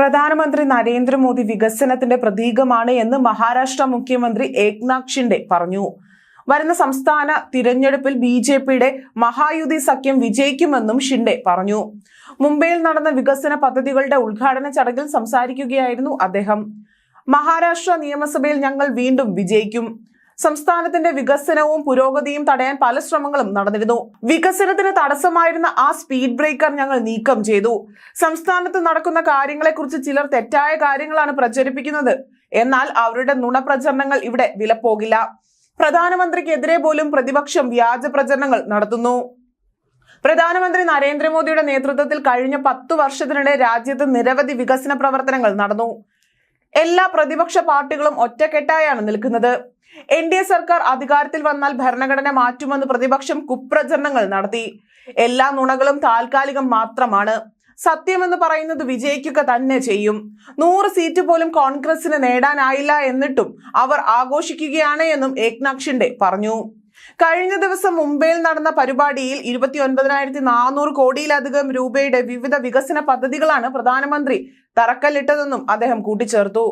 പ്രധാനമന്ത്രി നരേന്ദ്രമോദി വികസനത്തിന്റെ പ്രതീകമാണ് എന്ന് മഹാരാഷ്ട്ര മുഖ്യമന്ത്രി ഏക്നാഥ് ഷിൻഡെ പറഞ്ഞു. വരുന്ന സംസ്ഥാന തിരഞ്ഞെടുപ്പിൽ ബി ജെ പിയുടെ മഹായുതി സഖ്യം വിജയിക്കുമെന്നും ഷിൻഡെ പറഞ്ഞു. മുംബൈയിൽ നടന്ന വികസന പദ്ധതികളുടെ ഉദ്ഘാടന ചടങ്ങിൽ സംസാരിക്കുകയായിരുന്നു അദ്ദേഹം. മഹാരാഷ്ട്ര നിയമസഭയിൽ ഞങ്ങൾ വീണ്ടും വിജയിക്കും. സംസ്ഥാനത്തിന്റെ വികസനവും പുരോഗതിയും തടയാൻ പല ശ്രമങ്ങളും നടന്നിരുന്നു. വികസനത്തിന് തടസ്സമായിരുന്ന ആ സ്പീഡ് ബ്രേക്കർ ഞങ്ങൾ നീക്കം ചെയ്തു. സംസ്ഥാനത്ത് നടക്കുന്ന കാര്യങ്ങളെക്കുറിച്ച് ചിലർ തെറ്റായ കാര്യങ്ങളാണ് പ്രചരിപ്പിക്കുന്നത്. എന്നാൽ അവരുടെ നുണപ്രചരണങ്ങൾ ഇവിടെ വിലപ്പോകില്ല. പ്രധാനമന്ത്രിക്കെതിരെ പോലും പ്രതിപക്ഷം വ്യാജ പ്രചരണങ്ങൾ നടത്തുന്നു. പ്രധാനമന്ത്രി നരേന്ദ്രമോദിയുടെ നേതൃത്വത്തിൽ കഴിഞ്ഞ പത്തു വർഷത്തിനിടെ രാജ്യത്ത് നിരവധി വികസന പ്രവർത്തനങ്ങൾ നടന്നു. എല്ലാ പ്രതിപക്ഷ പാർട്ടികളും ഒറ്റക്കെട്ടായാണ് നിൽക്കുന്നത്. എൻ ഡി എ സർക്കാർ അധികാരത്തിൽ വന്നാൽ ഭരണഘടന മാറ്റുമെന്ന് പ്രതിപക്ഷം കുപ്രചരണങ്ങൾ നടത്തി. എല്ലാ നുണകളും താൽക്കാലികം മാത്രമാണ്. സത്യമെന്ന് പറയുന്നത് വിജയിക്കുക തന്നെ ചെയ്യും. നൂറ് സീറ്റ് പോലും കോൺഗ്രസിന് നേടാനായില്ല എന്നിട്ടും അവർ ആഘോഷിക്കുകയാണ് എന്നും ഏക്നാഥ് ഷിൻഡെ പറഞ്ഞു. കഴിഞ്ഞ ദിവസം മുംബൈയിൽ നടന്ന പരിപാടിയിൽ ഇരുപത്തി ഒൻപതിനായിരത്തി നാനൂറ് കോടിയിലധികം രൂപയുടെ വിവിധ വികസന പദ്ധതികളാണ് പ്രധാനമന്ത്രി തറക്കല്ലിട്ടതെന്നും അദ്ദേഹം കൂട്ടിച്ചേർത്തു.